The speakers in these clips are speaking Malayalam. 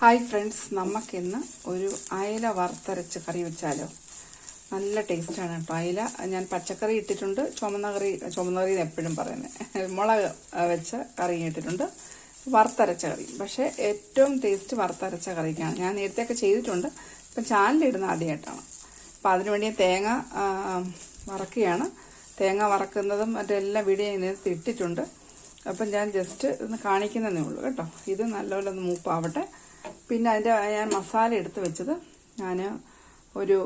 ഹായ് ഫ്രണ്ട്സ് നമുക്കിന്ന് ഒരു അയല വറുത്തരച്ച് കറി വെച്ചാലോ? നല്ല ടേസ്റ്റാണ് കേട്ടോ. അയല ഞാൻ പച്ചക്കറി ഇട്ടിട്ടുണ്ട്. ചുമന്ന കറി ചുമന്ന കറി എപ്പോഴും പറയുന്നത് മുളക് വെച്ച് കറി ഇട്ടിട്ടുണ്ട്. വറുത്തരച്ച കറി. പക്ഷേ ഏറ്റവും ടേസ്റ്റ് വറുത്തരച്ച കറിക്കാണ്. ഞാൻ നേരത്തെ ഒക്കെ ചെയ്തിട്ടുണ്ട്. ഇപ്പം ചാനലിടുന്ന ആദ്യമായിട്ടാണ്. അപ്പം അതിനുവേണ്ടി തേങ്ങ വറക്കുകയാണ്. തേങ്ങ വറക്കുന്നതും മറ്റെല്ലാം വീഡിയോ ഇതിനകത്ത് ഇട്ടിട്ടുണ്ട്. അപ്പം ഞാൻ ജസ്റ്റ് ഇന്ന് കാണിക്കുന്നതേ ഉള്ളൂ കേട്ടോ. ഇത് നല്ലപോലെ ഒന്ന് മൂപ്പാവട്ടെ. പിന്നെ അതിന്റെ ഞാൻ മസാല എടുത്ത് വെച്ചത് ഞാൻ ഒരു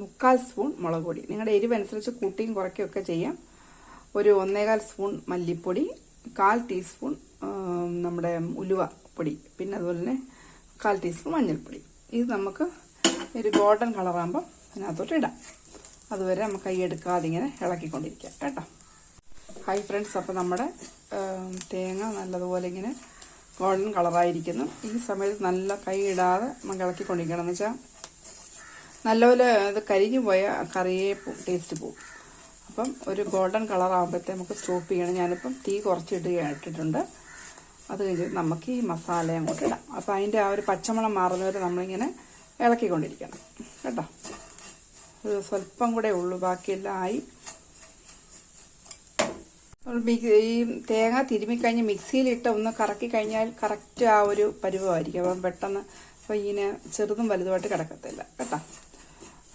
മുക്കാൽ സ്പൂൺ മുളക് പൊടി. നിങ്ങളുടെ എരിവനുസരിച്ച് കൂട്ടിയും കുറയ്ക്കുകയും ഒക്കെ ചെയ്യാം. ഒരു ഒന്നേകാൽ സ്പൂൺ മല്ലിപ്പൊടി കാൽ ടീസ്പൂൺ നമ്മുടെ ഉലുവ പൊടി. പിന്നെ അതുപോലെ തന്നെ കാൽ ടീസ്പൂൺ മഞ്ഞൾപ്പൊടി. ഇത് നമുക്ക് ഒരു ഗോൾഡൻ കളറാകുമ്പം അതിനകത്തോട്ട് ഇടാം. അതുവരെ നമുക്ക് കൈ എടുക്കാതെ ഇങ്ങനെ ഇളക്കിക്കൊണ്ടിരിക്കാം. കേട്ടോ? ഹൈ ഫ്രണ്ട്സ് അപ്പോൾ നമ്മുടെ തേങ്ങ നല്ലതുപോലെ ഇങ്ങനെ ഗോൾഡൻ കളറായിരിക്കുന്നു. ഈ സമയത്ത് നല്ല കൈ ഇടാതെ നമുക്ക് ഇളക്കിക്കൊണ്ടിരിക്കണം. എന്ന് വെച്ചാൽ നല്ലപോലെ ഇത് കരിഞ്ഞു പോയ കറിയെ ടേസ്റ്റ് പോകും അപ്പം ഒരു ഗോൾഡൻ കളർ ആകുമ്പോഴത്തെ നമുക്ക് സ്റ്റോപ്പ് ചെയ്യണം. ഞാനിപ്പം തീ കുറച്ചിട്ട് ഇട്ടിട്ടുണ്ട്. അത് കഴിഞ്ഞ് നമുക്ക് ഈ മസാല അങ്ങോട്ട് ഇടാം. അപ്പം അതിന്റെ ആ ഒരു പച്ചമണം മാറുന്നവരെ നമ്മളിങ്ങനെ ഇളക്കിക്കൊണ്ടിരിക്കണം. കേട്ടോ? ഒരു സ്വല്പം കൂടെ ഉള്ളു. ബാക്കിയെല്ലാം ആയി. ഈ തേങ്ങ തിരുമ്മിക്കഴിഞ്ഞ് മിക്സിയിലിട്ട് ഒന്ന് കറക്കി കഴിഞ്ഞാൽ കറക്റ്റ് ആ ഒരു പരുവമായിരിക്കും. അപ്പം പെട്ടെന്ന് അപ്പം ഇങ്ങനെ ചെറുതും വലുതുമായിട്ട് കിടക്കത്തില്ല. കേട്ടോ?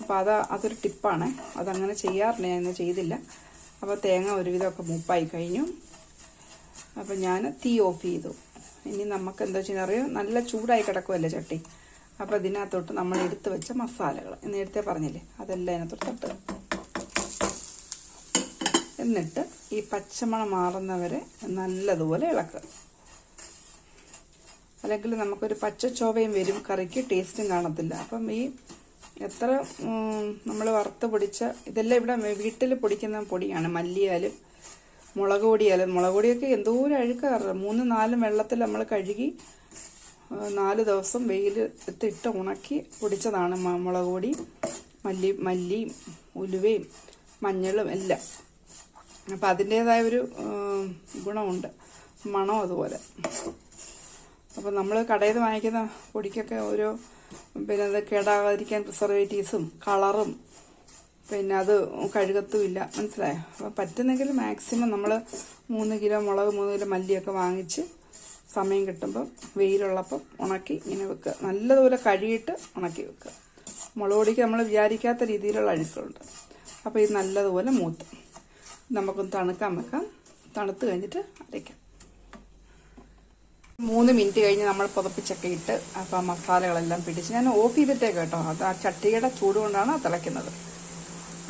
അപ്പോൾ അത് അതൊരു ടിപ്പാണ്. അതങ്ങനെ ചെയ്യാറില്ല. ഞാൻ ചെയ്തില്ല. അപ്പോൾ തേങ്ങ ഒരുവിധമൊക്കെ മൂപ്പായി കഴിഞ്ഞു. അപ്പം ഞാൻ തീ ഓഫ് ചെയ്തു. ഇനി നമുക്ക് എന്താ വെച്ചാൽ അറിയാം? നല്ല ചൂടായി കിടക്കുമല്ലേ ചട്ടി? അപ്പോൾ ഇതിനകത്തോട്ട് നമ്മൾ എടുത്ത് വെച്ച മസാലകൾ. നേരത്തെ പറഞ്ഞില്ലേ? അതെല്ലാം അതിനകത്തോട്ട് തട്ടുക എന്നിട്ട് ഈ പച്ചമണം മാറുന്നവരെ നല്ലതുപോലെ ഇളക്കുക. അല്ലെങ്കിൽ നമുക്കൊരു പച്ച ചോവയും വരും കറിക്ക് ടേസ്റ്റും കാണത്തില്ല. അപ്പം ഈ എത്ര നമ്മൾ വറുത്ത് പൊടിച്ച ഇതെല്ലാം ഇവിടെ വീട്ടിൽ പൊടിക്കുന്ന പൊടിയാണ്. മല്ലിയാലും മുളക് പൊടിയാലും മുളക് പൊടിയൊക്കെ എന്തോരം അഴുക്കാറ് മൂന്ന് നാലും വെള്ളത്തിൽ നമ്മൾ കഴുകി നാല് ദിവസം വെയിൽ ഇട്ട് ഉണക്കി പൊടിച്ചതാണ് മുളക് പൊടി മല്ലി മല്ലിയും ഉലുവയും മഞ്ഞളും എല്ലാം. അപ്പം അതിന്റേതായ ഒരു ഗുണമുണ്ട്. മണം അതുപോലെ. അപ്പം നമ്മൾ കടയിൽ നിന്ന് വാങ്ങിക്കുന്ന പൊടിക്കൊക്കെ ഓരോ പിന്നെ അത് കേടാകാതിരിക്കാൻ പ്രിസർവേറ്റീവ്സും കളറും പിന്നെ അത് കഴുകത്തുമില്ല മനസ്സിലായോ? അപ്പം പറ്റുന്നെങ്കിൽ മാക്സിമം നമ്മൾ മൂന്ന് കിലോ മുളക് മൂന്ന് കിലോ മല്ലിയൊക്കെ വാങ്ങിച്ച് സമയം കിട്ടുമ്പം വെയിലുള്ളപ്പം ഉണക്കി ഇങ്ങനെ വെക്കുക. നല്ലതുപോലെ കഴുകിയിട്ട് ഉണക്കി വെക്കുക. മുളക് പൊടിക്ക് നമ്മൾ വിചാരിക്കാത്ത രീതിയിലുള്ള അഴുക്കുണ്ട് അപ്പോൾ ഇത് നല്ലതുപോലെ മൂത്ത്. നമുക്കൊന്ന് തണുക്കാൻ വെക്കാം. തണുത്ത് കഴിഞ്ഞിട്ട് അരയ്ക്കാം. മൂന്ന് മിനിറ്റ് കഴിഞ്ഞ് നമ്മൾ പുതപ്പിച്ചൊക്കെ ഇട്ട് അപ്പോൾ മസാലകളെല്ലാം പിടിച്ച് ഞാൻ ഓഫ് ചെയ്തിട്ടേ കേട്ടോ. അത് ആ ചട്ടിയുടെ ചൂട് കൊണ്ടാണ് തിളയ്ക്കുന്നത്.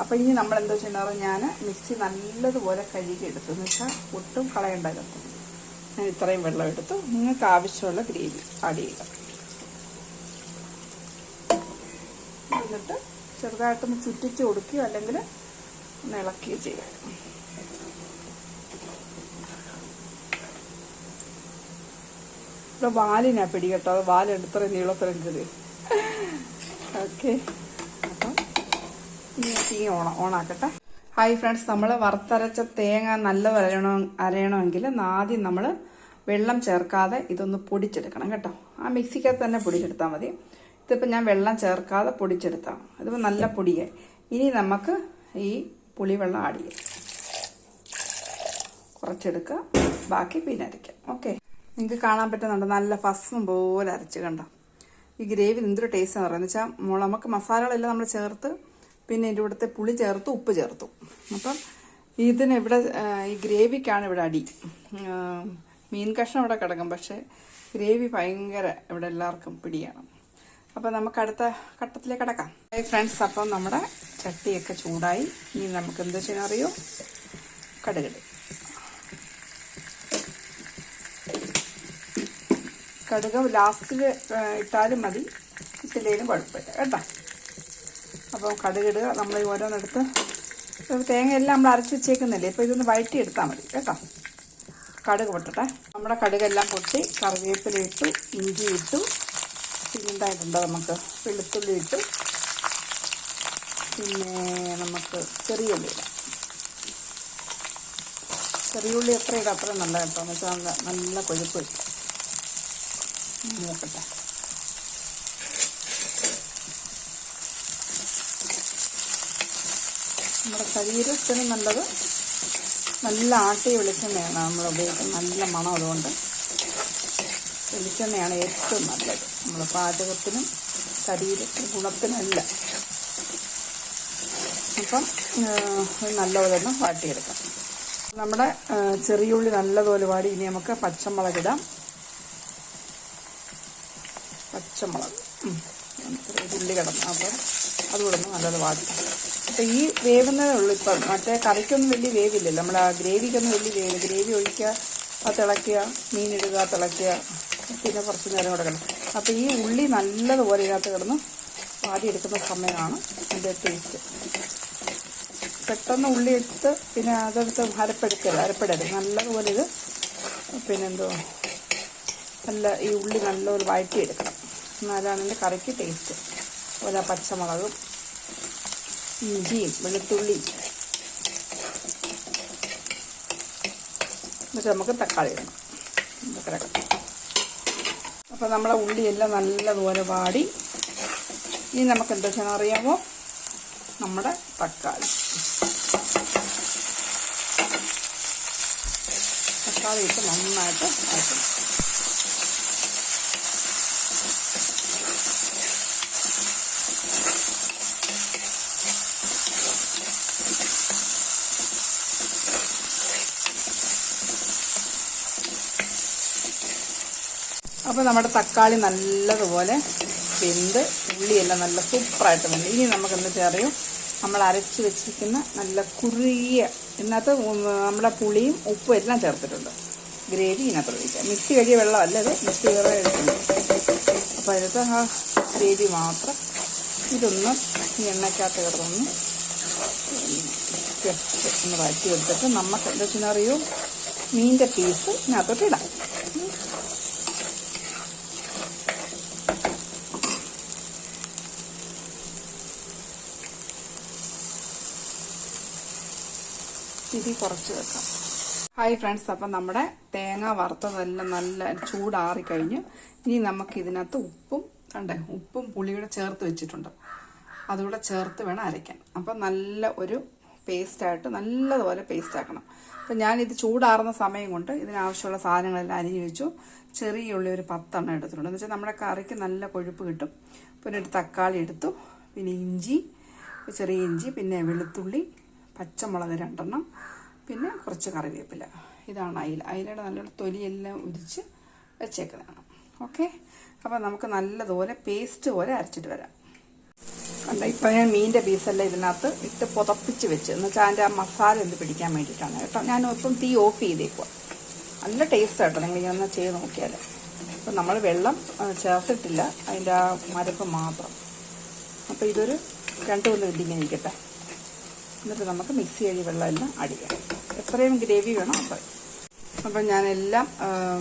അപ്പോൾ ഇനി നമ്മൾ എന്താ വെച്ചിട്ടുണ്ടാവും ഞാൻ മിക്സി നല്ലതുപോലെ കഴുകി എടുത്തു. എന്ന് വെച്ചാൽ ഒട്ടും കളയണ്ടല്ലോ ഞാൻ ഇത്രയും വെള്ളം എടുത്തു. നിങ്ങൾക്ക് ആവശ്യമുള്ള ഗ്രേവി ആഡ് ചെയ്യുക. എന്നിട്ട് ചെറുതായിട്ടൊന്ന് ചുറ്റിച്ച് കൊടുക്കുകയോ അല്ലെങ്കിൽ ഒന്ന് ഇളക്കുകയോ ചെയ്യുക. ഇവിടെ വാലിനാ പിടി കേട്ടോ. വാലെടുത്ത നീളത്തരം കയറി ഓക്കെ. അപ്പം തീ ഓണ ഓണാക്കട്ടെ. Hi friends. നമ്മൾ വറുത്തരച്ച തേങ്ങ നല്ലത് അരയണോ അരയണമെങ്കിൽ ആദ്യം നമ്മൾ വെള്ളം ചേർക്കാതെ ഇതൊന്ന് പൊടിച്ചെടുക്കണം കേട്ടോ. ആ മിക്സിക്കകത്ത് തന്നെ പൊടിച്ചെടുത്താൽ മതി. ഇതിപ്പോൾ ഞാൻ വെള്ളം ചേർക്കാതെ പൊടിച്ചെടുത്താണ് ഇതിപ്പോൾ നല്ല പൊടിയായി ഇനി നമുക്ക് ഈ പുളിവെള്ളം ആഡ് ചെയ്യാം. കുറച്ചെടുക്കുക. ബാക്കി പിന്നെ അരയ്ക്കാം. ഓക്കെ. നിങ്ങൾക്ക് കാണാൻ പറ്റുന്നുണ്ട്. നല്ല ഫസ്സും പോലെ അരച്ച് കണ്ടോ. ഈ ഗ്രേവി എന്തൊരു ടേസ്റ്റ് എന്ന് പറയുന്നത്. വെച്ചാൽ മുള നമുക്ക് മസാലകളെല്ലാം നമ്മൾ ചേർത്ത് പിന്നെ ഇതിന്റെ ഇവിടുത്തെ പുളി ചേർത്ത് ഉപ്പ് ചേർത്തു. അപ്പം ഇതിന് ഇവിടെ ഈ ഗ്രേവിക്കാണ് ഇവിടെ അടി. മീൻ കഷ്ണം ഇവിടെ കിടക്കും. പക്ഷേ ഗ്രേവി ഭയങ്കര ഇവിടെ എല്ലാവർക്കും പിടിയാണ്. അപ്പം നമുക്ക് അടുത്ത ഘട്ടത്തിലേക്ക് കിടക്കാം. ഹൈ ഫ്രണ്ട്സ് അപ്പം നമ്മുടെ ചട്ടിയൊക്കെ ചൂടായി. ഇനി നമുക്ക് എന്താ ചെയ്യാൻ അറിയോ? കടുകട് കടുക് ലാസ്റ്റിൽ ഇട്ടാലും മതി. ഇട്ടില്ലേലും കുഴപ്പമില്ല കേട്ടോ. അപ്പോൾ കടുകിടുക നമ്മൾ ഓരോന്നെടുത്ത് തേങ്ങയെല്ലാം നമ്മൾ അരച്ച് വെച്ചേക്കുന്നില്ലേ ഇപ്പോൾ ഇതൊന്ന് വഴറ്റി എടുത്താൽ മതി കേട്ടോ. കടുക് പൊട്ടട്ടെ. നമ്മുടെ കടുകെല്ലാം പൊട്ടി കറിവേപ്പില ഇട്ടു ഇഞ്ചി ഇട്ടു പിന്നെ എന്തായിട്ടുണ്ട് നമുക്ക്? വെളുത്തുള്ളി ഇട്ടു. പിന്നെ നമുക്ക് ചെറിയ ഉള്ളി ഇടാം. ചെറിയ ഉള്ളി എത്ര ഇടാം അത്ര നല്ല കേട്ടോ. എന്ന് വെച്ചാൽ നല്ല കൊഴുപ്പ് നോക്കട്ടെ. നമ്മുടെ ശരീരത്തിന് നല്ലത് നല്ല ആട്ടി വെളിച്ചെണ്ണയാണ് നമ്മൾ ഉപയോഗിക്കുന്നത് നല്ല മണം അതുകൊണ്ട് വെളിച്ചെണ്ണയാണ് ഏറ്റവും നല്ലത്. നമ്മൾ പാചകത്തിനും ശരീരത്തിനും ഗുണത്തിനല്ല. അപ്പം നല്ലപോലെ ഒന്ന് വാട്ടിയെടുക്കാം. നമ്മുടെ ചെറിയുള്ളി നല്ലതുപോലെ വാടി. ഇനി നമുക്ക് പച്ചമുളക് ഇടാം പച്ചമുളക്. ഉള്ളി കിടന്നു അപ്പം അതുകൂടെ ഒന്ന് നല്ലത് വാടി അപ്പം ഈ വേവുന്നതേ ഉള്ളൂ. ഇപ്പം മറ്റേ കറിക്കൊന്നും വലിയ വേവില്ലല്ലോ. നമ്മുടെ ആ ഗ്രേവിക്കൊന്നും വലിയ വേവില്ല. ഗ്രേവി ഒഴിക്കുക അത് തിളയ്ക്കുക മീനിടുക തിളയ്ക്കുക പിന്നെ കുറച്ച് നേരം കൂടെ കിടക്കും. അപ്പം ഈ ഉള്ളി നല്ലതുപോലെ ഇതിനകത്ത് കിടന്ന് വാടിയെടുക്കുന്ന സമയമാണ് അതിന്റെ ടേസ്റ്റ്. പെട്ടെന്ന് ഉള്ളി എടുത്ത് പിന്നെ അതെടുത്ത് അരപ്പെടുക്കരുത്. അരപ്പെടരുത്. നല്ലതുപോലെ ഇത് പിന്നെന്തോ നല്ല ഈ ഉള്ളി നല്ലപോലെ വഴറ്റിയെടുക്കണം. എന്നാലാണ് എന്റെ കറിക്ക് ടേസ്റ്റ് അതുപോലെ പച്ചമുളകും ഇഞ്ചിയും വെളുത്തുള്ളിയും. എന്നിട്ട് നമുക്ക് തക്കാളി ഇടണം. അപ്പോൾ നമ്മളെ ഉള്ളിയെല്ലാം നല്ലതുപോലെ വാടി. ഇനി നമുക്ക് എന്താ ചെയ്യണം അറിയാമോ? നമ്മുടെ തക്കാളി. തക്കാളി ഇട്ട് നന്നായിട്ട് വഴറ്റണം അപ്പോൾ നമ്മുടെ തക്കാളി നല്ലതുപോലെ വെന്ത് ഉള്ളിയെല്ലാം നല്ല സൂപ്പറായിട്ട് വെന്ത്. ഇനി നമുക്ക് ചേറിയും നമ്മൾ അരച്ച് വെച്ചിരിക്കുന്ന നല്ല കുറുകിയ ഇതിനകത്ത് നമ്മുടെ പുളിയും ഉപ്പും എല്ലാം ചേർത്തിട്ടുണ്ട്. ഗ്രേവി ഇതിനകത്ത് ഒഴിക്കാം. മിക്സി കഴിയ വെള്ളമല്ല ഇത്. മിക്സി വേറെ എടുക്കുന്നു അപ്പോൾ അതിനകത്ത് ആ ഗ്രേവി മാത്രം ഇതൊന്ന് ഈ എണ്ണയ്ക്കകത്ത് കിടന്നൊന്ന് ഒന്ന് വഴറ്റി എടുത്തിട്ട് നമുക്ക് എന്താ വെച്ചാൽ അറിയൂ? മീന്റെ പീസ് ഇതിനകത്തോട്ട് ഇടാം. തിരി കുറച്ച് വെക്കാം. ഹായ് ഫ്രണ്ട്സ് അപ്പം നമ്മുടെ തേങ്ങ വറുത്തതെല്ലാം നല്ല ചൂടാറി കഴിഞ്ഞ് ഇനി നമുക്ക് ഇതിനകത്ത് ഉപ്പും കണ്ടേ ഉപ്പും പുളിയുടെ ചേർത്ത് വെച്ചിട്ടുണ്ട്. അതുകൂടെ ചേർത്ത് വേണം അരയ്ക്കാൻ. അപ്പം നല്ല ഒരു പേസ്റ്റായിട്ട് നല്ലതുപോലെ പേസ്റ്റ് ആക്കണം. അപ്പം ഞാനിത് ചൂടാറുന്ന സമയം കൊണ്ട് ഇതിനാവശ്യമുള്ള സാധനങ്ങളെല്ലാം അരിഞ്ഞു വെച്ചു. ചെറിയ ഉള്ളി ഒരു പത്തെണ്ണം എടുത്തിട്ടുണ്ട്. എന്ന് വെച്ചാൽ നമ്മുടെ കറിക്ക് നല്ല കൊഴുപ്പ് കിട്ടും. പിന്നെ ഒരു തക്കാളി എടുത്തു. പിന്നെ ഇഞ്ചി ചെറിയ ഇഞ്ചി പിന്നെ വെളുത്തുള്ളി പച്ചമുളക് രണ്ടെണ്ണം പിന്നെ കുറച്ച് കറിവേപ്പില. ഇതാണ് അയില. അയിലയുടെ നല്ലൊരു തൊലിയെല്ലാം ഉരിച്ച് വെച്ചേക്കുന്നതാണ്. ഓക്കെ? അപ്പോൾ നമുക്ക് നല്ലതുപോലെ പേസ്റ്റ് പോലെ അരച്ചിട്ട് വരാം. കണ്ട ഇപ്പം ഞാൻ മീനിന്റെ പീസെല്ലാം ഇതിനകത്ത് ഇട്ട് പുതപ്പിച്ച് വെച്ച്. എന്ന് വെച്ചാൽ അതിന്റെ ആ മസാല ഒന്ന് പിടിക്കാൻ വേണ്ടിയിട്ടാണ് കേട്ടോ. ഞാൻ ഇപ്പം തീ ഓഫ് ചെയ്തേക്കുക നല്ല ടേസ്റ്റ് കേട്ടോ നിങ്ങൾ ഇങ്ങനെ ചെയ്ത് നോക്കിയാൽ. അപ്പം നമ്മൾ വെള്ളം ചേർത്തിട്ടില്ല. അതിന്റെ ആ മരപ്പ് മാത്രം. അപ്പോൾ ഇതൊരു രണ്ട് മൂന്ന് ഇങ്ങനെ ഇരിക്കട്ടെ. എന്നിട്ട് നമുക്ക് മിക്സി വെള്ളം വെള്ളമെല്ലാം അടിക്കാം. എത്രയും ഗ്രേവി വേണം അപ്പം അപ്പം ഞാനെല്ലാം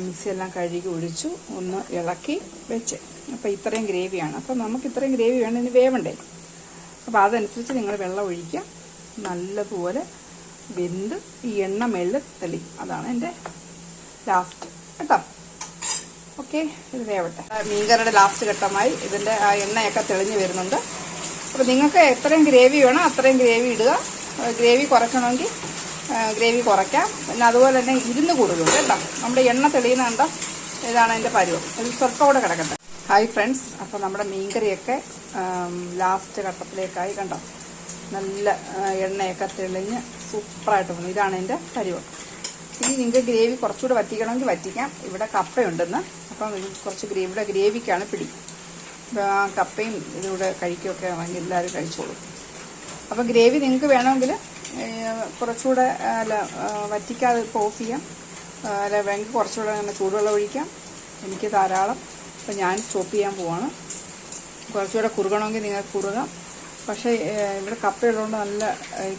മിക്സിയെല്ലാം കഴുകി ഒഴിച്ചു ഒന്ന് ഇളക്കി വെച്ച്. അപ്പം ഇത്രയും ഗ്രേവിയാണ്. അപ്പം നമുക്ക് ഇത്രയും ഗ്രേവി വേണം ഇനി വേവണ്ടേ? അപ്പോൾ അതനുസരിച്ച് നിങ്ങൾ വെള്ളം ഒഴിക്കുക. നല്ലതുപോലെ വെന്ത് ഈ എണ്ണ മേളിൽ തെളി. അതാണ് എന്റെ ലാസ്റ്റ് കേട്ടോ? ഓക്കെ ഇത് വേവട്ടെ. മീൻകറിയുടെ ലാസ്റ്റ് ഘട്ടമായി ഇതിന്റെ ആ എണ്ണയൊക്കെ തെളിഞ്ഞ് വരുന്നുണ്ട്. അപ്പോൾ നിങ്ങൾക്ക് എത്രയും ഗ്രേവി വേണം അത്രയും ഗ്രേവി ഇടുക. ഗ്രേവി കുറയ്ക്കണമെങ്കിൽ ഗ്രേവി കുറയ്ക്കാം. പിന്നെ അതുപോലെ തന്നെ ഇരുന്ന് കൂടുതലും കേട്ടോ. നമ്മുടെ എണ്ണ തെളിയുന്ന കണ്ടോ ഇതാണ് അതിന്റെ പരുവം. ഇത് സ്വല്പം കൂടെ കിടക്കട്ടെ. ഹായ് ഫ്രണ്ട്സ് അപ്പോൾ നമ്മുടെ മീൻകറിയൊക്കെ ലാസ്റ്റ് ഘട്ടത്തിലേക്കായി കണ്ടോ. നല്ല എണ്ണയൊക്കെ തെളിഞ്ഞ് സൂപ്പറായിട്ട് വന്നു. ഇതാണ് എന്റെ പരുവം. ഇനി നിങ്ങൾക്ക് ഗ്രേവി കുറച്ചുകൂടെ വറ്റിക്കണമെങ്കിൽ വറ്റിക്കാം. ഇവിടെ കപ്പയുണ്ടെന്ന്. അപ്പം കുറച്ച് ഗ്രേവിയുടെ ഗ്രേവിക്കാണ് പിടി. കപ്പയും ഇതിലൂടെ കഴിക്കുകയൊക്കെ ആണെങ്കിൽ എല്ലാവരും കഴിച്ചോളും. അപ്പോൾ ഗ്രേവി നിങ്ങൾക്ക് വേണമെങ്കിൽ കുറച്ചുകൂടെ അല്ല വറ്റിക്കാതെ ഇപ്പോൾ ഓഫ് ചെയ്യാം. അല്ല വേണമെങ്കിൽ കുറച്ചുകൂടെ അങ്ങനെ ചൂടുവെള്ളം ഒഴിക്കാം. എനിക്ക് ധാരാളം. അപ്പോൾ ഞാൻ സ്റ്റോപ്പ് ചെയ്യാൻ പോവാണ്. കുറച്ചുകൂടെ കുറുകണമെങ്കിൽ നിങ്ങൾ കുറുകാം. പക്ഷേ ഇവിടെ കപ്പയുള്ളതുകൊണ്ട് നല്ല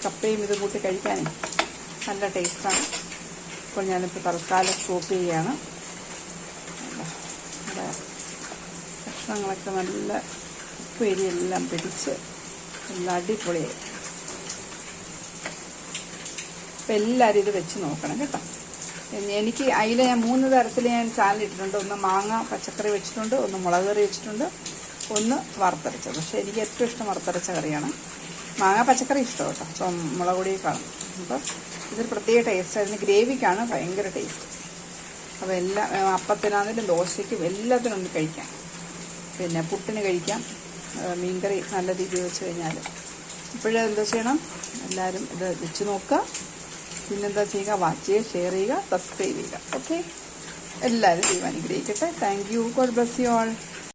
കപ്പയും ഇത് കൂട്ടി കഴിക്കാനും നല്ല ടേസ്റ്റാണ്. അപ്പോൾ ഞാനിപ്പോൾ തൽക്കാലം സ്റ്റോപ്പ് ചെയ്യുകയാണ് ഇവിടെ കഷ്ണങ്ങളൊക്കെ നല്ല ഉപ്പേരിയെല്ലാം പിടിച്ച് നല്ല അടിപൊളിയായി. അപ്പം എല്ലാവരും ഇത് വെച്ച് നോക്കണം കേട്ടോ. എനി- എനിക്ക് അതിൽ ഞാൻ മൂന്ന് തരത്തിൽ ഞാൻ ചാലിട്ടിട്ടുണ്ട് ഒന്ന് മാങ്ങ പച്ചക്കറി വെച്ചിട്ടുണ്ട് ഒന്ന് മുളക് കറി വെച്ചിട്ടുണ്ട് ഒന്ന് വറുത്തരച്ചത്. പക്ഷേ എനിക്ക് ഏറ്റവും ഇഷ്ടം വറുത്തരച്ച കറിയാണ്. മാങ്ങ പച്ചക്കറി ഇഷ്ടം കേട്ടോ. അപ്പം മുളക് പൊടിയേക്കാളും അപ്പോൾ ഇതൊരു പ്രത്യേക ടേസ്റ്റ് അതിന് ഗ്രേവിക്കാണ് ഭയങ്കര ടേസ്റ്റ് അപ്പോൾ എല്ലാ അപ്പത്തിനാണെങ്കിലും ദോശയ്ക്കും എല്ലാത്തിനും ഒന്ന് കഴിക്കാം. പിന്നെ പുട്ടിന് കഴിക്കാം. മീൻകറി നല്ല രീതിയിൽ വെച്ച് കഴിഞ്ഞാൽ. ഇപ്പോഴേ എന്താ ചെയ്യണം? എല്ലാവരും ഇത് വെച്ച് നോക്കുക. പിന്നെന്താ ചെയ്യുക? വാച്ച് ചെയ്യുക ഷെയർ ചെയ്യുക സബ്സ്ക്രൈബ് ചെയ്യുക. ഓക്കെ എല്ലാവരും ദൈവം അനുഗ്രഹിക്കട്ടെ. Thank you God bless you all